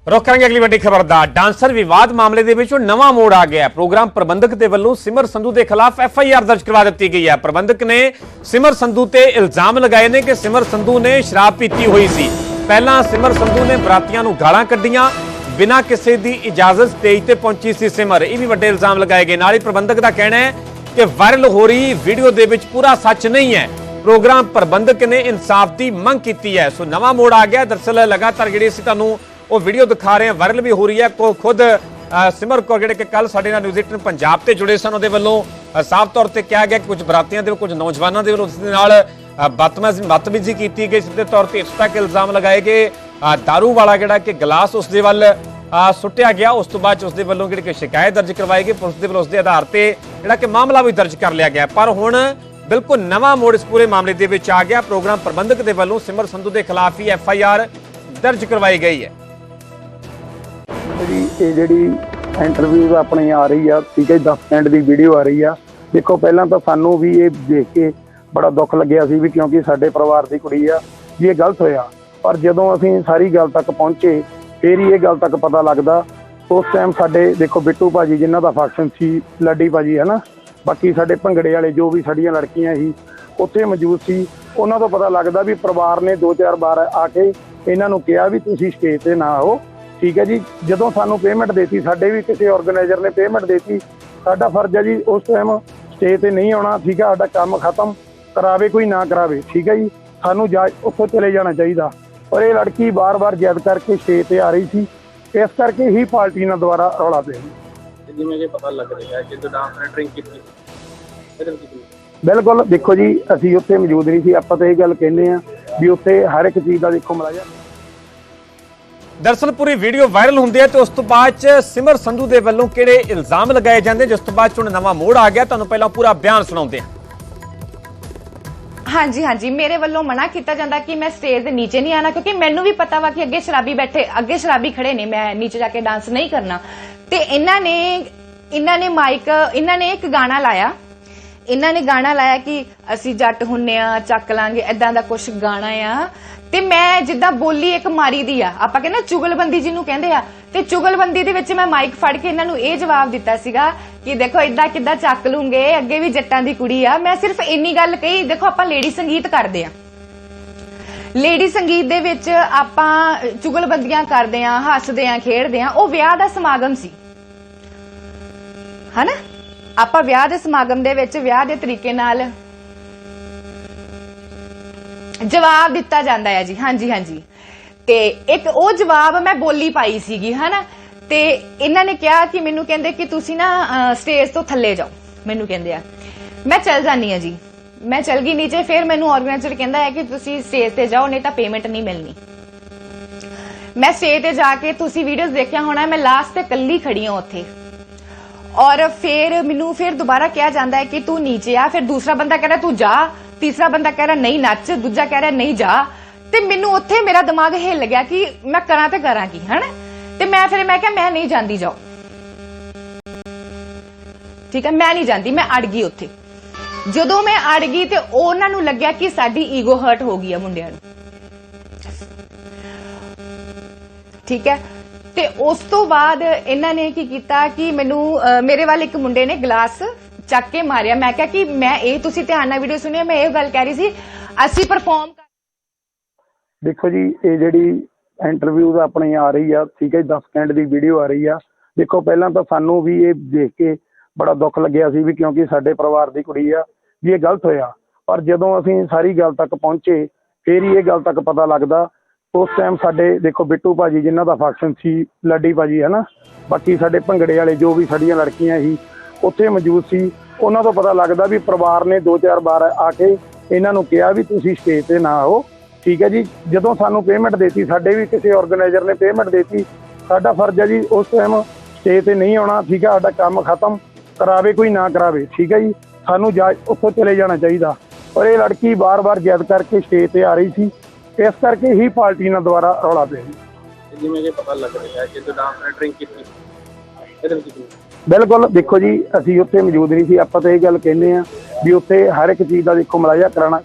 ਰੁਕ ਕਰਾਂਗੇ ਅਗਲੀ ਵੱਡੀ ਖਬਰ ਦਾ। ਡਾਂਸਰ ਵਿਵਾਦ ਮਾਮਲੇ ਦੇ ਵਿੱਚ ਨਵਾਂ ਮੋੜ ਆ ਗਿਆ। ਪ੍ਰੋਗਰਾਮ ਪ੍ਰਬੰਧਕ ਦੇ ਵੱਲੋਂ ਸਿਮਰ ਸੰਧੂ ਦੇ ਖਿਲਾਫ ਐਫ ਆਈ ਆਰ ਦਰਜ ਕਰਵਾ ਦਿੱਤੀ ਗਈ ਹੈ। ਪ੍ਰਬੰਧਕ ਨੇ ਸਿਮਰ ਸੰਧੂ ਤੇ ਇਲਜ਼ਾਮ ਲਗਾਏ ਨੇ ਕਿ ਸਿਮਰ ਸੰਧੂ ਨੇ ਸ਼ਰਾਬ ਪੀਤੀ ਹੋਈ ਸੀ। ਪਹਿਲਾਂ ਸਿਮਰ ਸੰਧੂ ਨੇ ਬਰਾਤੀਆਂ ਨੂੰ ਗਾਲਾਂ ਕੱਢੀਆਂ, ਬਿਨਾਂ ਕਿਸੇ ਦੀ ਇਜਾਜ਼ਤ ਸਟੇਜ ਤੇ ਪਹੁੰਚੀ ਸੀ ਸਿਮਰ। ਇਹ ਵੀ ਵੱਡੇ ਇਲਜ਼ਾਮ ਲਗਾਏ ਗਏ। ਨਾਲ ਹੀ ਪ੍ਰਬੰਧਕ ਦਾ ਕਹਿਣਾ ਹੈ ਕਿ ਵਾਇਰਲ ਹੋ ਰਹੀ ਵੀਡੀਓ ਦੇ ਵਿੱਚ ਪੂਰਾ ਸੱਚ ਨਹੀਂ ਹੈ। ਪ੍ਰੋਗਰਾਮ ਪ੍ਰਬੰਧਕ ਨੇ ਇਨਸਾਫ ਦੀ ਮੰਗ ਕੀਤੀ ਹੈ। ਸੋ ਨਵਾਂ ਮੋੜ ਆ ਗਿਆ। ਦਰਸਲ ਲਗਾਤਾਰ ਜਿਹੜੀ ਅਸੀਂ ਤੁਹਾਨੂੰ ਉਹ ਵੀਡੀਓ ਦਿਖਾ ਰਹੇ ਹਾਂ ਵਾਇਰਲ ਵੀ ਹੋ ਰਹੀ ਹੈ। ਕੋ ਖੁਦ ਸਿਮਰ ਕੌਰ ਜਿਹੜੇ ਕਿ ਕੱਲ ਸਾਡੇ ਨਾਲ ਨਿਊਜ਼ 18 ਪੰਜਾਬ ਤੇ ਜੁੜੇ ਸਨ ਉਹਦੇ ਵੱਲੋਂ ਸਾਫ਼ ਤੌਰ ਤੇ ਕਿਹਾ ਗਿਆ ਕਿ ਕੁਝ ਬਰਾਤੀਆਂ ਦੇ ਕੁਝ ਨੌਜਵਾਨਾਂ ਦੇ ਵੱਲੋਂ ਉਸ ਦੇ ਨਾਲ ਅ, ਬਦਤਮੀਜ਼ੀ ਕੀਤੀ ਗਈ। ਸਿੱਧੇ ਤੌਰ ਤੇ ਇਸ ਤੱਕ ਇਲਜ਼ਾਮ ਲਗਾਏ ਗਏ। ਅ, ਦਾਰੂ ਵਾਲਾ ਜਿਹੜਾ ਕਿ ਗਲਾਸ ਉਸ ਦੇ ਵੱਲ ਸੁੱਟਿਆ ਗਿਆ। ਉਸ ਤੋਂ ਬਾਅਦ ਉਸ ਦੇ ਵੱਲੋਂ ਜਿਹੜੀ ਕਿ ਸ਼ਿਕਾਇਤ ਦਰਜ ਕਰਵਾਈ ਗਈ। ਪੁਲਿਸ ਦੇ ਵੱਲੋਂ ਉਸ ਦੇ ਆਧਾਰ ਤੇ ਜਿਹੜਾ ਕਿ ਮਾਮਲਾ ਵੀ ਦਰਜ ਕਰ ਲਿਆ ਗਿਆ। ਪਰ ਹੁਣ ਬਿਲਕੁਲ ਨਵਾਂ ਮੋੜ ਇਸ ਪੂਰੇ ਮਾਮਲੇ ਦੇ ਵਿੱਚ ਆ ਗਿਆ। ਪ੍ਰੋਗਰਾਮ ਪ੍ਰਬੰਧਕ ਦੇ ਵੱਲੋਂ ਸਿਮਰ ਸੰਧੂ ਦੇ ਖਿਲਾਫ ਹੀ ਐਫ ਆਈ ਆਰ ਦਰਜ ਕਰਵਾਈ ਗਈ ਹੈ। ਜਿਹੜੀ ਇਹ ਜਿਹੜੀ ਇੰਟਰਵਿਊ ਆਪਣੀ ਆ ਰਹੀ ਆ, ਠੀਕ ਹੈ 10 ਮਿੰਟ ਦੀ ਵੀਡੀਓ ਆ ਰਹੀ ਆ। ਦੇਖੋ, ਪਹਿਲਾਂ ਤਾਂ ਸਾਨੂੰ ਵੀ ਇਹ ਦੇਖ ਕੇ ਬੜਾ ਦੁੱਖ ਲੱਗਿਆ ਸੀ ਵੀ ਕਿਉਂਕਿ ਸਾਡੇ ਪਰਿਵਾਰ ਦੀ ਕੁੜੀ ਆ, ਵੀ ਇਹ ਗਲਤ ਹੋਇਆ। ਪਰ ਜਦੋਂ ਅਸੀਂ ਸਾਰੀ ਗੱਲ ਤੱਕ ਪਹੁੰਚੇ ਫਿਰ ਹੀ ਇਹ ਗੱਲ ਤੱਕ ਪਤਾ ਲੱਗਦਾ। ਉਸ ਟਾਈਮ ਸਾਡੇ, ਦੇਖੋ ਬਿੱਟੂ ਭਾਜੀ ਜਿਨ੍ਹਾਂ ਦਾ ਫੰਕਸ਼ਨ ਸੀ, ਲੱਡੀ ਭਾਜੀ ਹੈ ਨਾ ਬਾਕੀ ਸਾਡੇ ਭੰਗੜੇ ਵਾਲੇ ਜੋ ਵੀ ਸਾਡੀਆਂ ਲੜਕੀਆਂ ਸੀ, ਉੱਥੇ ਮੌਜੂਦ ਸੀ। ਉਹਨਾਂ ਤੋਂ ਪਤਾ ਲੱਗਦਾ ਵੀ ਪਰਿਵਾਰ ਨੇ ਦੋ ਚਾਰ ਵਾਰ ਆ ਕੇ ਇਹਨਾਂ ਨੂੰ ਕਿਹਾ ਵੀ ਤੁਸੀਂ ਸਟੇਜ ਤੇ ਨਾ ਆਓ। ਠੀਕ ਹੈ ਜੀ? ਜਦੋਂ ਸਾਨੂੰ ਪੇਮੈਂਟ ਦੇਤੀ, ਸਾਡੇ ਵੀ ਕਿਸੇ ਆਰਗੇਨਾਈਜ਼ਰ ਨੇ ਪੇਮੈਂਟ ਦੇਤੀ, ਸਾਡਾ ਫਰਜ਼ ਹੈ ਜੀ ਉਸ ਟਾਈਮ ਸਟੇਜ ਤੇ ਨਹੀਂ ਆਉਣਾ। ਠੀਕ ਹੈ, ਸਾਡਾ ਕੰਮ ਖਤਮ, ਕਰਾਵੇ ਕੋਈ ਨਾ ਕਰਾਵੇ। ਠੀਕ ਹੈ ਜੀ? ਸਾਨੂੰ ਜਾ, ਉੱਥੋਂ ਚਲੇ ਜਾਣਾ ਚਾਹੀਦਾ। ਪਰ ਇਹ ਲੜਕੀ ਬਾਰ-ਬਾਰ ਜਿੱਦ ਕਰਕੇ ਸਟੇਜ ਤੇ ਆ ਰਹੀ ਸੀ। ਇਸ ਕਰਕੇ ਹੀ ਪਾਰਟੀ ਨਾਲ ਦੁਬਾਰਾ ਰੌਲਾ ਪਿਆ। ਜਿਵੇਂ ਕਿ ਪਤਾ ਲੱਗ ਰਿਹਾ ਹੈ ਕਿ ਜੋ ਡਾਂਸ ਨੇ ਡਰਿੰਕ ਕੀਤੀ। ਇਹਦੇ ਵਿੱਚ ਕੀ ਬਿਲਕੁਲ ਦੇਖੋ ਜੀ ਅਸੀਂ ਉੱਥੇ ਮੌਜੂਦ ਨਹੀਂ ਸੀ। ਆਪਾਂ ਤਾਂ ਇਹ ਗੱਲ ਕਹਿੰਦੇ ਆ ਵੀ ਉੱਥੇ ਹਰ ਇੱਕ ਚੀਜ਼ ਦਾ ਦੇਖੋ ਮਲਾਜਾ ਦਰਸਲ ਪੂਰੀ ਵੀਡੀਓ ਵਾਇਰਲ ਹੁੰਦੀ ਹੈ ਤੇ ਉਸ ਤੋਂ ਬਾਅਦ ਚ ਸਿਮਰ ਸੰਧੂ ਦੇ ਵੱਲੋਂ ਕਿਹੜੇ ਇਲਜ਼ਾਮ ਲਗਾਏ ਜਾਂਦੇ ਜਿਸ ਤੋਂ ਬਾਅਦ ਚ ਹੁਣ ਨਵਾਂ ਮੋੜ ਆ ਗਿਆ। ਤੁਹਾਨੂੰ ਪਹਿਲਾਂ ਪੂਰਾ ਬਿਆਨ ਸੁਣਾਉਂਦੇ ਹਾਂ। ਹਾਂਜੀ ਹਾਂਜੀ। ਮੇਰੇ ਵੱਲੋਂ ਮਨਾ ਕੀਤਾ ਜਾਂਦਾ ਕਿ ਮੈਂ ਸਟੇਜ ਦੇ ਨੀਚੇ ਨਹੀਂ ਆਣਾ, ਕਿਉਂਕਿ ਮੈਨੂੰ ਵੀ ਪਤਾ ਵਾ ਕਿ ਅੱਗੇ ਸ਼ਰਾਬੀ ਬੈਠੇ, ਅੱਗੇ ਸ਼ਰਾਬੀ ਖੜੇ ਨੇ। ਮੈਂ ਨੀਚੇ ਜਾ ਕੇ ਡਾਂਸ ਨਹੀਂ ਕਰਨਾ। ਤੇ ਇਹਨਾਂ ਨੇ ਇਹਨਾਂ ਨੇ ਮਾਈਕ ਇਹਨਾਂ ਨੇ ਇੱਕ ਗਾਣਾ ਲਾਇਆ। ਇਹਨਾਂ ਨੇ ਗਾਣਾ ਲਾਇਆ ਕਿ ਅਸੀਂ ਜੱਟ ਹੁੰਨੇ ਆ, ਚੱਕ ਲਾਂਗੇ ਐਦਾਂ ਦਾ ਕੁਝ ਗਾਣਾ ਆ। ਤੇ ਮੈਂ ਜਿੱਦਾਂ ਬੋਲੀ ਇੱਕ ਮਾਰੀ ਦੀ ਆ, ਆਪਾਂ ਕਹਿੰਦੇ ਚੁਗਲਬੰਦੀ ਜਿਹਨੂੰ ਕਹਿੰਦੇ ਆ, ਤੇ ਚੁਗਲਬੰਦੀ ਦੇ ਵਿੱਚ ਮੈਂ ਮਾਈਕ ਫੜ ਕੇ ਇਹਨਾਂ ਨੂੰ ਇਹ ਜਵਾਬ ਦਿੱਤਾ ਸੀਗਾ ਕਿ ਦੇਖੋ ਇਦਾਂ ਕਿੱਦਾਂ ਚੱਕ ਲੂੰਗੇ, ਅੱਗੇ ਵੀ ਜੱਟਾਂ ਦੀ ਕੁੜੀ ਆ, ਮੈਂ ਸਿਰਫ ਇੰਨੀ ਗੱਲ ਕਹੀ, ਦੇਖੋ ਆਪਾਂ ਲੇਡੀ ਸੰਗੀਤ ਕਰਦੇ ਆ। ਲੇਡੀ ਸੰਗੀਤ ਦੇ ਵਿੱਚ ਆਪਾਂ ਚੁਗਲਬੰਦੀਆਂ ਕਰਦੇ ਆ, ਹੱਸਦੇ ਆ, ਖੇਡਦੇ ਆ, ਉਹ ਵਿਆਹ ਦਾ ਸਮਾਗਮ ਸੀ। ਹਨਾ? ਆਪਾਂ ਵਿਆਹ ਦੇ ਸਮਾਗਮ ਦੇ ਵਿੱਚ ਵਿਆਹ ਦੇ ਤਰੀਕੇ ਨਾਲ ਜਵਾਬ ਦਿੱਤਾ ਜਾਂਦਾ ਹੈ ਜੀ। ਹਾਂਜੀ ਹਾਂਜੀ। ਤੇ ਇੱਕ ਉਹ ਜਵਾਬ ਮੈਂ ਬੋਲੀ ਪਾਈ ਸੀਗੀ, ਹਨਾ? ਤੇ ਇਹਨਾਂ ਨੇ ਕਿਹਾ ਕਿ ਮੈਨੂੰ ਕਹਿੰਦੇ ਕਿ ਤੁਸੀਂ ਨਾ ਸਟੇਜ ਤੋਂ ਥੱਲੇ ਜਾਓ। ਮੈਨੂੰ ਕਹਿੰਦੇ ਆ। ਮੈਂ ਚੱਲ ਜਾਨੀ ਆ ਜੀ। ਮੈਂ ਚੱਲ ਗਈ ਨੀਚੇ, ਫਿਰ ਮੈਨੂੰ ਆਰਗੇਨਾਈਜ਼ਰ ਕਹਿੰਦਾ ਹੈ ਕਿ ਤੁਸੀਂ ਸਟੇਜ ਤੇ ਜਾਓ, ਨਹੀਂ ਤਾਂ ਪੇਮੈਂਟ ਨਹੀਂ ਮਿਲਣੀ। ਮੈਂ ਸਟੇਜ ਤੇ ਜਾ ਕੇ ਤੁਸੀਂ ਵੀਡੀਓਜ਼ ਦੇਖਿਆ ਹੋਣਾ, ਮੈਂ ਲਾਸਟ ਤੇ ਕੱਲੀ ਖੜੀ ਹਾਂ ਉੱਥੇ। ਔਰ ਫਿਰ ਮੈਨੂੰ ਫਿਰ ਦੁਬਾਰਾ ਕਿਹਾ ਜਾਂਦਾ ਹੈ ਕਿ ਤੂੰ ਨੀਚੇ ਆ, ਫਿਰ ਦੂਸਰਾ ਬੰਦਾ ਕਹਿ ਰਿਹਾ ਤੂੰ ਜਾ। ਤੀਸਰਾ ਬੰਦਾ ਕਹਿ ਰਿਹਾ, ਨਹੀਂ ਨੱਚ। ਦੂਜਾ ਕਹਿ ਰਿਹਾ, ਨਹੀਂ ਜਾ। ਤੇ ਮੈਨੂੰ ਉੱਥੇ ਮੇਰਾ ਦਿਮਾਗ ਹਿੱਲ ਗਿਆ ਕਿ ਮੈਂ ਕਰਾਂ ਤੇ ਕਰਾਂ ਕੀ, ਹਨਾ? ਤੇ ਮੈਂ ਫਿਰ ਮੈਂ ਕਿਹਾ, ਮੈਂ ਨਹੀਂ ਜਾਂਦੀ, ਜਾਓ। ਠੀਕ ਹੈ, ਮੈਂ ਨਹੀਂ ਜਾਂਦੀ, ਮੈਂ ਅੜ ਗਈ ਉੱਥੇ। ਜਦੋਂ ਮੈਂ ਅੜ ਗਈ ਤੇ ਉਹਨਾਂ ਨੂੰ ਲੱਗਿਆ ਕਿ ਸਾਡੀ ਈਗੋ ਹਰਟ ਹੋ ਗਈ ਆ ਮੁੰਡਿਆਂ ਨੂੰ। ਠੀਕ ਹੈ, ਤੇ ਉਸ ਤੋਂ ਬਾਅਦ ਇਹਨਾਂ ਨੇ ਕੀ ਕੀਤਾ ਕਿ ਮੈਨੂੰ ਮੇਰੇ ਵੱਲ ਇੱਕ ਮੁੰਡੇ ਨੇ ਗਲਾਸ ਚੱਕ ਕੇ ਮਾਰਿਆ। ਮੈਂ ਕਿਹਾ ਕਿ ਮੈਂ ਇਹ ਤੁਸੀਂ ਧਿਆਨ ਨਾਲ ਵੀਡੀਓ ਸੁਣਿਓ, ਮੈਂ ਇਹ ਗੱਲ ਕਹਿ ਰਹੀ ਸੀ, ਅਸੀਂ ਪਰਫਾਰਮ ਦੇਖੋ ਜੀ, ਇਹ ਜਿਹੜੀ ਇੰਟਰਵਿਊ ਦਾ ਆਪਣੀ ਆ ਰਹੀ ਆ, ਠੀਕ ਹੈ 10 ਸਕਿੰਟ ਦੀ ਵੀਡੀਓ ਆ ਰਹੀ ਆ। ਦੇਖੋ, ਪਹਿਲਾਂ ਤਾਂ ਸਾਨੂੰ ਵੀ ਇਹ ਦੇਖ ਕੇ ਬੜਾ ਦੁੱਖ ਲੱਗਿਆ ਸੀ ਵੀ ਕਿਉਂਕਿ ਸਾਡੇ ਪਰਿਵਾਰ ਦੀ ਕੁੜੀ ਆ, ਵੀ ਇਹ ਗਲਤ ਹੋਇਆ। ਪਰ ਜਦੋਂ ਅਸੀਂ ਸਾਰੀ ਗੱਲ ਤੱਕ ਪਹੁੰਚੇ, ਫੇਰ ਹੀ ਇਹ ਗੱਲ ਤੱਕ ਪਤਾ ਲੱਗਦਾ। ਉਸ ਟਾਈਮ ਸਾਡੇ, ਦੇਖੋ, ਬਿੱਟੂ ਭਾਜੀ ਜਿਨ੍ਹਾਂ ਦਾ ਫੰਕਸ਼ਨ ਸੀ, ਲੱਡੀ ਭਾਜੀ ਹੈ ਨਾ ਬਾਕੀ ਸਾਡੇ ਭੰਗੜੇ ਵਾਲੇ ਜੋ ਵੀ ਸਾਡੀਆਂ ਲੜਕੀਆਂ ਸੀ ਉੱਥੇ ਮੌਜੂਦ ਸੀ। ਉਹਨਾਂ ਤੋਂ ਪਤਾ ਲੱਗਦਾ ਵੀ ਪਰਿਵਾਰ ਨੇ ਦੋ ਚਾਰ ਵਾਰ ਆ ਕੇ ਇਹਨਾਂ ਨੂੰ ਕਿਹਾ ਵੀ ਤੁਸੀਂ ਸਟੇਜ ਤੇ ਨਾ ਆਓ। ਠੀਕ ਹੈ ਜੀ, ਜਦੋਂ ਸਾਨੂੰ ਪੇਮੈਂਟ ਦੇਤੀ, ਸਾਡੇ ਵੀ ਕਿਸੇ ਆਰਗੇਨਾਈਜ਼ਰ ਨੇ ਪੇਮੈਂਟ ਦੇਤੀ। ਸਾਡਾ ਫਰਜ਼ ਹੈ ਜੀ, ਉਸ ਟਾਈਮ ਸਟੇਜ ਤੇ ਨਹੀਂ ਆਉਣਾ, ਠੀਕ ਹੈ, ਸਾਡਾ ਕੰਮ ਖਤਮ, ਕਰਾਵੇ ਕੋਈ ਨਾ ਕਰਾਵੇ। ਠੀਕ ਹੈ ਜੀ, ਸਾਨੂੰ ਜਾ ਉੱਥੋਂ ਚਲੇ ਜਾਣਾ ਚਾਹੀਦਾ। ਪਰ ਇਹ ਲੜਕੀ ਬਾਰ-ਬਾਰ ਜਿੱਦ ਕਰਕੇ ਸਟੇਜ ਤੇ ਆ ਰਹੀ ਸੀ। ਇਸ ਕਰਕੇ ਹੀ ਪਾਰਟੀ ਨਾਲ ਦੁਬਾਰਾ ਰੌਲਾ ਪਿਆ। ਜੀ ਜਿਵੇਂ ਕਿ ਪਤਾ ਲੱਗ ਰਿਹਾ ਹੈ ਕਿ ਜੋ ਡਾਂਸ ਡਰਿੰਕ ਕੀਤੀ ਇਹਦੇ ਵਿੱਚ ਬਿਲਕੁਲ, ਦੇਖੋ ਜੀ, ਅਸੀਂ ਉੱਥੇ ਮੌਜੂਦ ਨਹੀਂ ਸੀ। ਆਪਾਂ ਤਾਂ ਇਹ ਗੱਲ ਕਹਿੰਦੇ ਆ ਵੀ ਉੱਥੇ ਹਰ ਇੱਕ ਚੀਜ਼ ਦਾ ਦੇਖੋ ਮਲਾਇਆ ਕਰਾਣਾ